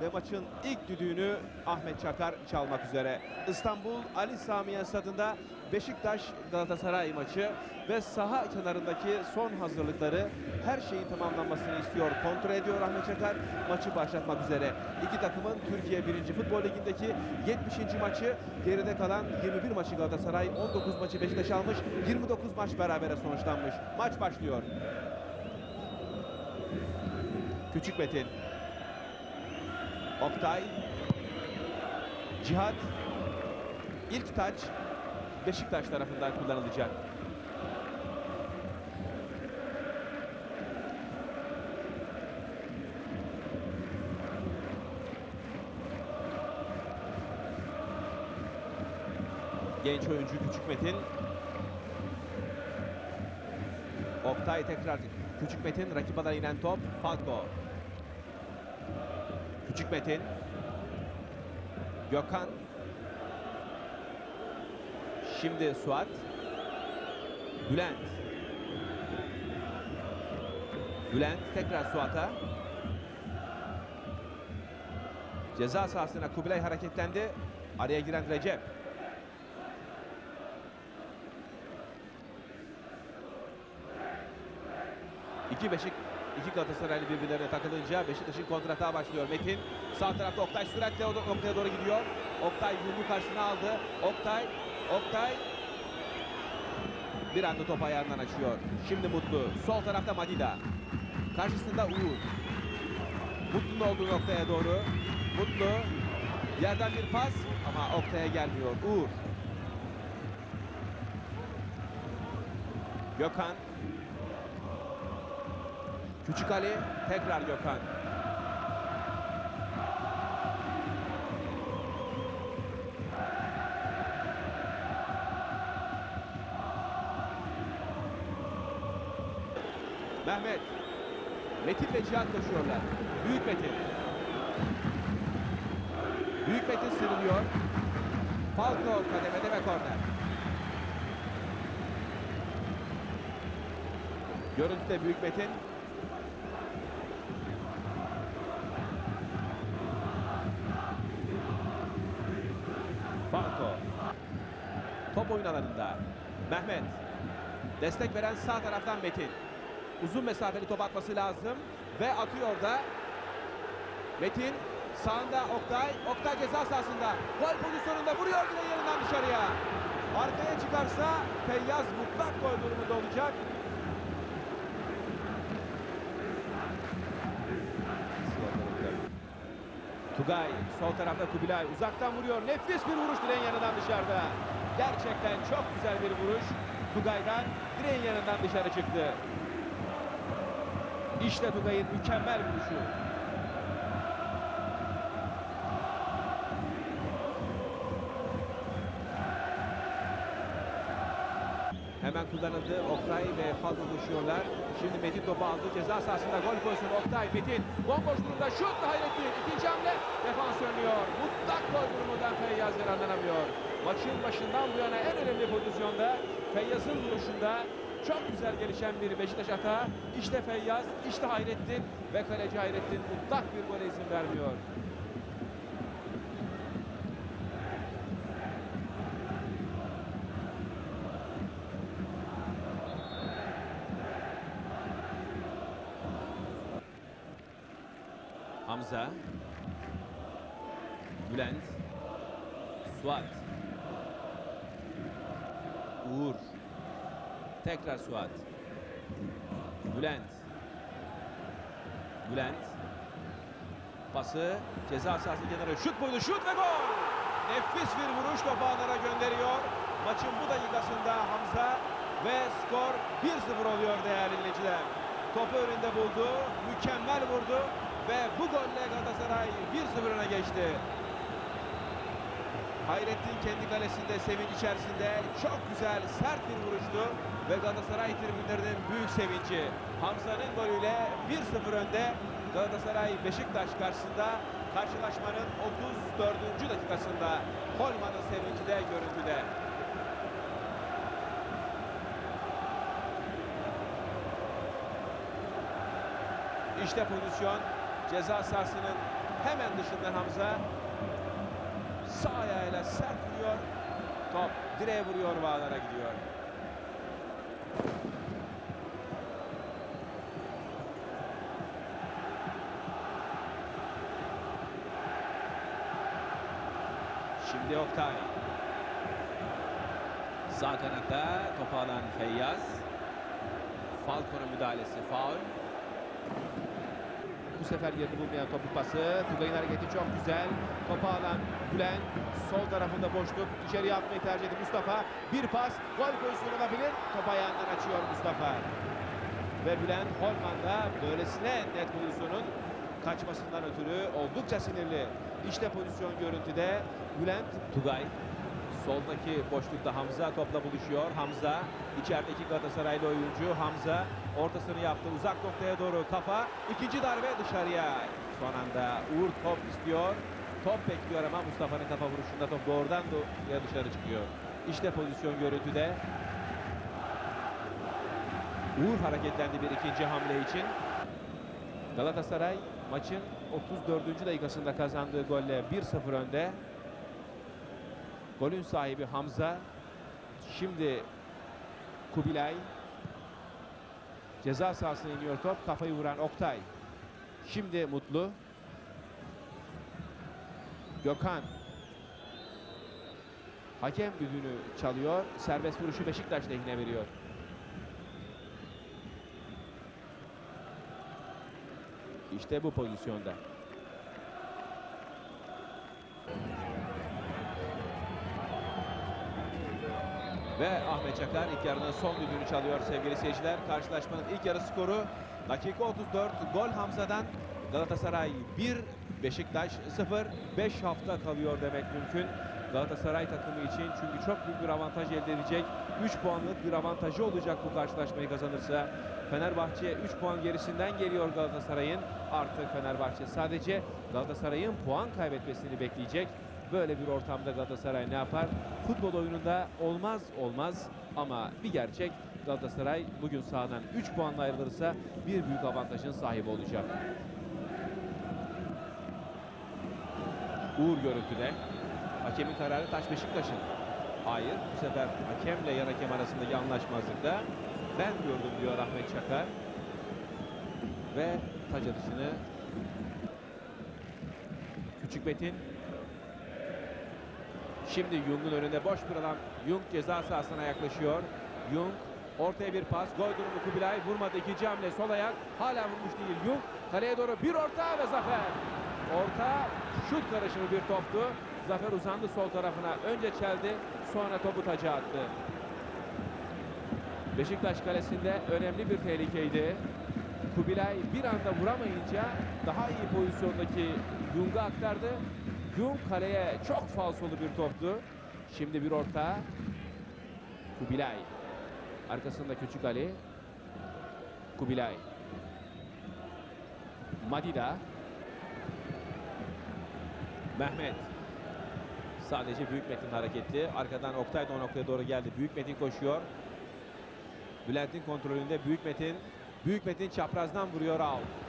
ve maçın ilk düdüğünü Ahmet Çakar çalmak üzere. İstanbul Ali Samiyen stadında Beşiktaş Galatasaray maçı ve saha kenarındaki son hazırlıkları her şeyin tamamlanmasını istiyor. Kontrol ediyor Ahmet Çakar maçı başlatmak üzere. İki takımın Türkiye 1. Futbol Ligi'ndeki 70. maçı geride kalan 21 maçı Galatasaray 19 maçı Beşiktaş almış 29 maç berabere sonuçlanmış. Maç başlıyor. Küçük Metin. Oktay. Cihat. İlk taç Beşiktaş tarafından kullanılacak. Genç oyuncu Küçük Metin. Oktay tekrar Küçük Metin rakip inen top Falco. Küçük Metin. Gökhan. Şimdi Suat. Bülent. Bülent tekrar Suat'a. Ceza sahasına Kubilay hareketlendi. Araya giren Recep. İki Beşik, iki Galatasaraylı birbirlerine takılınca Beşiktaş'ın kontratağı başlıyor. Metin sağ tarafta Oktay süratle o- Oktay'a doğru gidiyor. Oktay yumruğu karşısına aldı. Oktay, Oktay bir anda top ayağından açıyor. Şimdi Mutlu. Sol tarafta Madida. Karşısında Uğur. Mutlu'nun olduğu noktaya doğru. Mutlu. Yerden bir pas ama Oktay'a gelmiyor. Uğur. Gökhan. Küçük Ali. Tekrar Gökhan. Mehmet. Metin ve Cihat koşuyorlar. Büyük Metin. Büyük Metin sırılıyor. Falco kademede ve korner. Görüntüde Büyük Metin. Oyun alanında. Mehmet. Destek veren sağ taraftan Metin. Uzun mesafeli top atması lazım. Ve atıyor da. Metin sağında Oktay. Oktay ceza sahasında. Gol pozisyonunda vuruyor direğin yanından dışarıya. Arkaya çıkarsa Feyyaz mutlak gol durumunda olacak. Tugay sol tarafta Kubilay uzaktan vuruyor. Nefis bir vuruş direğin yanından dışarıda. Gerçekten çok güzel bir vuruş. Tugay'dan direğin yanından dışarı çıktı. İşte Tugay'ın mükemmel vuruşu. Hemen kullanıldı. Oktay ve Falco koşuyorlar. Şimdi Metin topu aldı. Ceza sahasında gol pozisyonu Oktay. Metin bomboş durumda şut ve Hayrettin. İkinci hamle defans önlüyor. Mutlak gol durumundan Feyyaz yararlanamıyor. Maçın başından bu yana en önemli pozisyonda Feyyaz'ın vuruşunda çok güzel gelişen bir Beşiktaş hata. İşte Feyyaz, işte Hayrettin ve kaleci Hayrettin mutlak bir gole izin vermiyor. Hamza. Bülent. Suat. Uğur. Tekrar Suat. Bülent. Bülent. Pası ceza sahası kenarı şut buydu şut ve gol. Nefis bir vuruş topu ağlara gönderiyor. Maçın bu dakikasında Hamza ve skor 1-0 oluyor değerli dinleyiciler. Topu önünde buldu, mükemmel vurdu ve bu golle Galatasaray 1-0 öne geçti. Hayrettin kendi kalesinde sevinç içerisinde çok güzel sert bir vuruştu ve Galatasaray tribünlerinin büyük sevinci. Hamza'nın golüyle 1-0 önde Galatasaray Beşiktaş karşısında karşılaşmanın 34. dakikasında Holman'ın sevinci de görüntüde. İşte pozisyon ceza sahasının Hemen dışından Hamza. Sağ ayağıyla sert vuruyor. Top direğe vuruyor ve ağlara gidiyor. Şimdi Oktay. Sağ kanatta topu alan Feyyaz. Falco'nun müdahalesi faul. Sefer yerini bulmayan topu pası. Tugay'ın hareketi çok güzel. Topu alan Bülent. Sol tarafında boşluk. İçeriye atmayı tercih etti Mustafa. Bir pas. Gol pozisyonu olabilir. Topu ayağından açıyor Mustafa. Ve Bülent Holman da böylesine net pozisyonun kaçmasından ötürü oldukça sinirli. İşte pozisyon görüntüde Bülent Tugay. Soldaki boşlukta Hamza topla buluşuyor. Hamza içerideki Galatasaraylı oyuncu Hamza ortasını yaptı uzak noktaya doğru kafa. ikinci darbe dışarıya. Son anda Uğur top istiyor. Top bekliyor ama Mustafa'nın kafa vuruşunda top doğrudan doğruya dışarı çıkıyor. İşte pozisyon görüntüde. Uğur hareketlendi bir ikinci hamle için. Galatasaray maçın 34. dakikasında kazandığı golle 1-0 önde. Golün sahibi Hamza. Şimdi Kubilay. Ceza sahasına iniyor top. Kafayı vuran Oktay. Şimdi Mutlu. Gökhan. Hakem düdüğünü çalıyor. Serbest vuruşu Beşiktaş lehine veriyor. İşte bu pozisyonda. Ve Ahmet Çakar ilk yarının son düdüğünü çalıyor sevgili seyirciler. Karşılaşmanın ilk yarı skoru dakika 34 gol Hamza'dan Galatasaray 1 Beşiktaş 0 5 hafta kalıyor demek mümkün. Galatasaray takımı için çünkü çok büyük bir avantaj elde edecek. 3 puanlık bir avantajı olacak bu karşılaşmayı kazanırsa. Fenerbahçe 3 puan gerisinden geliyor Galatasaray'ın. Artık Fenerbahçe sadece Galatasaray'ın puan kaybetmesini bekleyecek. Böyle bir ortamda Galatasaray ne yapar? Futbol oyununda olmaz olmaz ama bir gerçek Galatasaray bugün sahadan 3 puanla ayrılırsa bir büyük avantajın sahibi olacak. Uğur görüntüde. Hakemin kararı Taş Beşiktaş'ın. Hayır bu sefer hakemle yan hakem arasındaki anlaşmazlıkta ben gördüm diyor Ahmet Çakar. Ve taç atışını Küçük Metin Şimdi Jung'un önünde boş bir alan. Jung ceza sahasına yaklaşıyor. Jung ortaya bir pas. Gol durumu Kubilay. Vurmadı ikinci hamle sol ayak. Hala vurmuş değil Jung. Kaleye doğru bir orta ve zafer. Orta şut karışımı bir toptu. Zafer uzandı sol tarafına. Önce çeldi. Sonra topu taca attı. Beşiktaş kalesinde önemli bir tehlikeydi. Kubilay bir anda vuramayınca daha iyi pozisyondaki Jung'a aktardı. Jung kaleye çok falsolu bir toptu. Şimdi bir orta. Kubilay. Arkasında Küçük Ali. Kubilay. Madida. Mehmet. Sadece Büyük Metin hareketli. Arkadan Oktay da o noktaya doğru geldi. Büyük Metin koşuyor. Bülent'in kontrolünde Büyük Metin. Büyük Metin çaprazdan vuruyor out.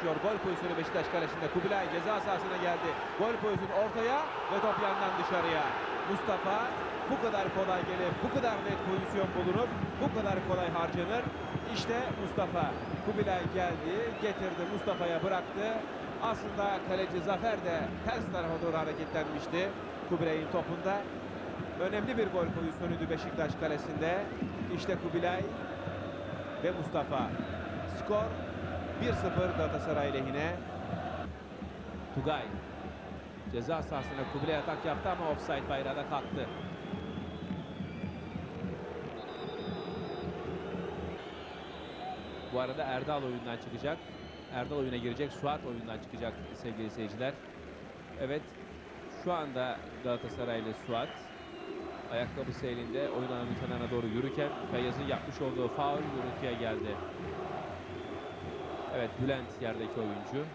Yaklaşıyor. Gol pozisyonu Beşiktaş kalesinde. Kubilay ceza sahasına geldi. Gol pozisyonu ortaya ve top yandan dışarıya. Mustafa bu kadar kolay gelip bu kadar net pozisyon bulunup bu kadar kolay harcanır. İşte Mustafa. Kubilay geldi, getirdi, Mustafa'ya bıraktı. Aslında kaleci Zafer de ters tarafa doğru hareketlenmişti. Kubilay'ın topunda. Önemli bir gol pozisyonuydu Beşiktaş kalesinde. İşte Kubilay ve Mustafa. Skor 1-0 Galatasaray lehine. Tugay ceza sahasına Kubilay atak yaptı ama offside bayrağı da kalktı. Bu arada Erdal oyundan çıkacak. Erdal oyuna girecek. Suat oyundan çıkacak sevgili seyirciler. Evet şu anda Galatasaraylı Suat ayakkabısı elinde oyun alanı kenarına doğru yürürken Feyyaz'ın yapmış olduğu faul görüntüye geldi. Evet Bülent yerdeki oyuncu.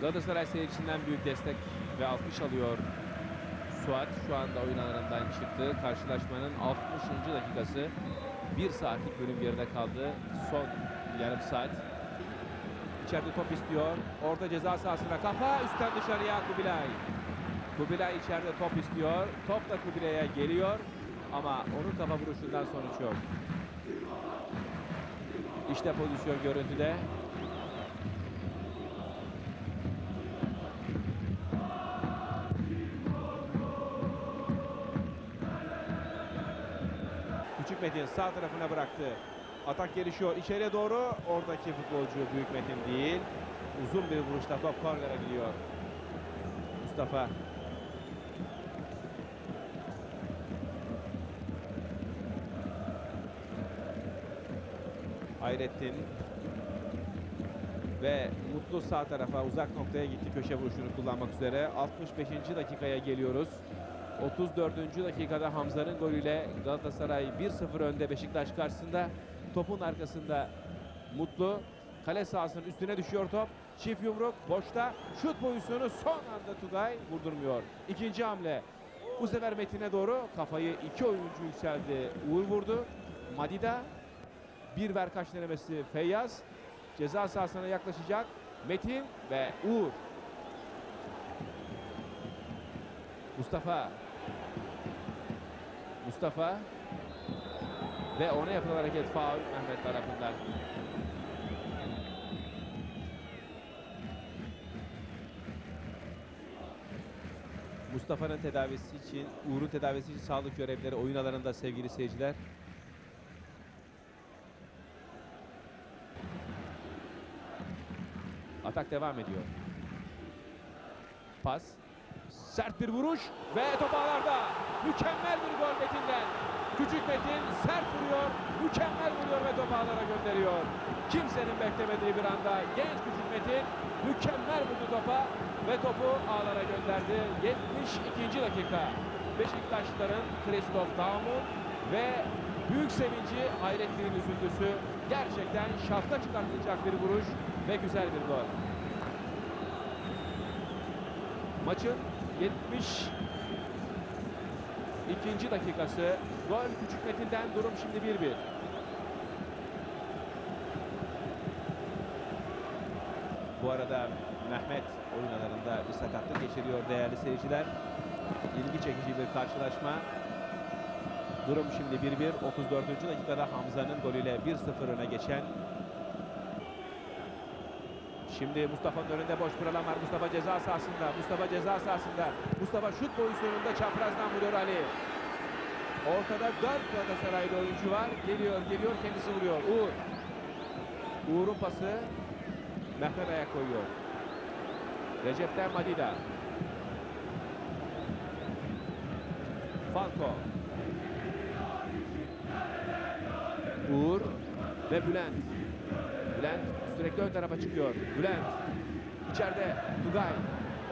Galatasaray seyircisinden büyük destek ve alkış alıyor Suat. Şu anda oyun alanından çıktı. Karşılaşmanın 60. dakikası. Bir saatlik bölüm geride kaldı. Son yarım saat. İçeride top istiyor. Orta ceza sahasına kafa. Üstten dışarıya Kubilay. Kubilay içeride top istiyor. Top da Kubilay'a geliyor. Ama onun kafa vuruşundan sonuç yok. İşte pozisyon görüntüde. Küçük Metin sağ tarafına bıraktı. Atak gelişiyor içeriye doğru. Oradaki futbolcu Büyük Metin değil. Uzun bir vuruşta top kornere gidiyor. Mustafa. Hayrettin. Ve Mutlu sağ tarafa uzak noktaya gitti köşe vuruşunu kullanmak üzere. 65. dakikaya geliyoruz. 34. dakikada Hamza'nın golüyle Galatasaray 1-0 önde Beşiktaş karşısında. Topun arkasında Mutlu. Kale sahasının üstüne düşüyor top. Çift yumruk boşta. Şut pozisyonu son anda Tugay vurdurmuyor. İkinci hamle. Bu sefer Metin'e doğru kafayı iki oyuncu yükseldi. Uğur vurdu. Madida. Bir verkaç denemesi Feyyaz. Ceza sahasına yaklaşacak. Metin ve Uğur. Mustafa. Mustafa. Ve ona yapılan hareket faul Mehmet tarafından. Mustafa'nın tedavisi için, Uğur'un tedavisi için sağlık görevlileri oyun alanında sevgili seyirciler. Atak devam ediyor. Pas. Sert bir vuruş ve top ağlarda. Mükemmel bir gol Metin'den. Küçük Metin sert vuruyor, mükemmel vuruyor ve top ağlara gönderiyor. Kimsenin beklemediği bir anda genç Küçük Metin mükemmel vurdu topa ve topu ağlara gönderdi. 72. dakika. Beşiktaşların Christoph Daum'un ve büyük sevinci Hayrettin'in üzüntüsü. Gerçekten şafta çıkartılacak bir vuruş ve güzel bir gol. Maçın 70 ikinci dakikası. Gol Küçük Metin'den durum şimdi 1-1. Bu arada Mehmet oyunlarında bir sakatlık geçiriyor değerli seyirciler. İlgi çekici bir karşılaşma. Durum şimdi 1-1. 34. dakikada Hamza'nın golüyle 1-0 öne geçen Şimdi Mustafa'nın önünde boş bir alan var. Mustafa ceza sahasında. Mustafa ceza sahasında. Mustafa şut pozisyonunda çaprazdan vuruyor Ali. Ortada 4 Galatasaraylı oyuncu var. Geliyor, geliyor, kendisi vuruyor. Uğur. Uğur'un pası Mehmet ayak koyuyor. Recep'ten Madida. Falco. Uğur ve Bülent. Bülent sürekli ön tarafa çıkıyor. Bülent içeride Tugay.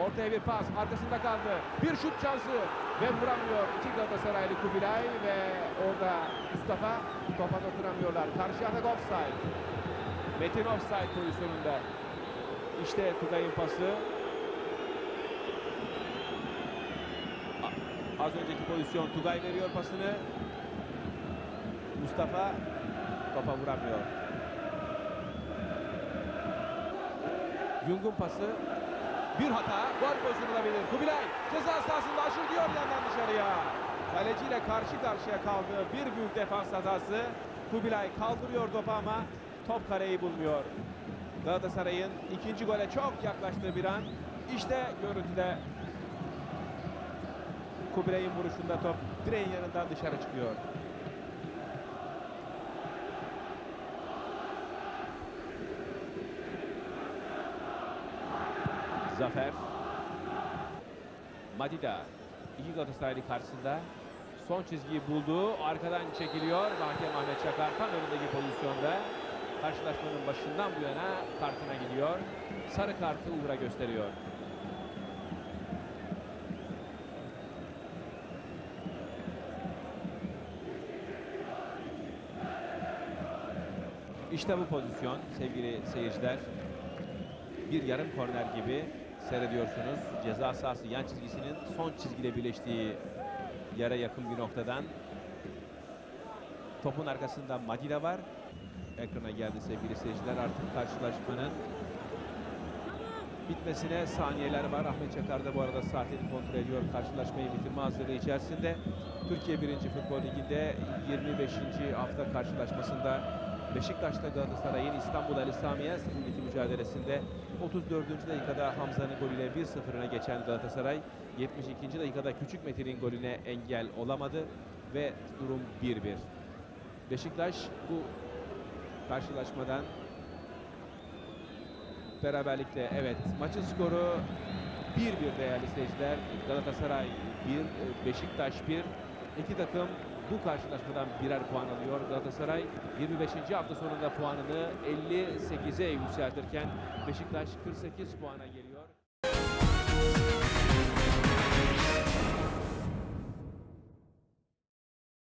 Ortaya bir pas arkasında kaldı. Bir şut şansı ve vuramıyor. İki Galatasaraylı Kubilay ve orada Mustafa topa dokunamıyorlar. Karşı atak offside. Metin offside pozisyonunda. İşte Tugay'ın pası. Az önceki pozisyon Tugay veriyor pasını. Mustafa topa vuramıyor. Yung'un pası. Bir hata. Gol pozisyonu olabilir. Kubilay ceza sahasında aşırıyor yandan dışarıya. Kaleciyle karşı karşıya kaldı. Bir büyük defans hatası. Kubilay kaldırıyor topu ama top kareyi bulmuyor. Galatasaray'ın ikinci gole çok yaklaştığı bir an. İşte görüntüde Kubilay'ın vuruşunda top direğin yanından dışarı çıkıyor. Zafer. Madida. İki Galatasaraylı karşısında. Son çizgiyi buldu. Arkadan çekiliyor. Hakem Ahmet Çakar tam önündeki pozisyonda. Karşılaşmanın başından bu yana kartına gidiyor. Sarı kartı Uğur'a gösteriyor. İşte bu pozisyon sevgili seyirciler. bir yarım korner gibi seyrediyorsunuz. Ceza sahası yan çizgisinin son çizgiyle birleştiği yere yakın bir noktadan topun arkasında Madida var. Ekrana geldi sevgili seyirciler. Artık karşılaşmanın bitmesine saniyeler var. Ahmet Çakar da bu arada saatini kontrol ediyor. Karşılaşmayı bitirme hazırlığı içerisinde. Türkiye 1. Futbol Ligi'nde 25. hafta karşılaşmasında Beşiktaş'ta Galatasaray'ın İstanbul Ali Sami Yen Stadı'ndaki mücadelesinde 34. dakikada Hamza'nın golüyle 1-0 öne geçen Galatasaray 72. dakikada Küçük Metin'in golüne engel olamadı ve durum 1-1. Beşiktaş bu karşılaşmadan beraberlikte evet maçın skoru 1-1 değerli seyirciler. Galatasaray 1, Beşiktaş 1. İki takım bu karşılaşmadan birer puan alıyor. Galatasaray 25. hafta sonunda puanını 58'e yükseltirken Beşiktaş 48 puana geliyor.